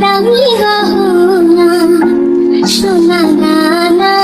দামি গহনা সোনা না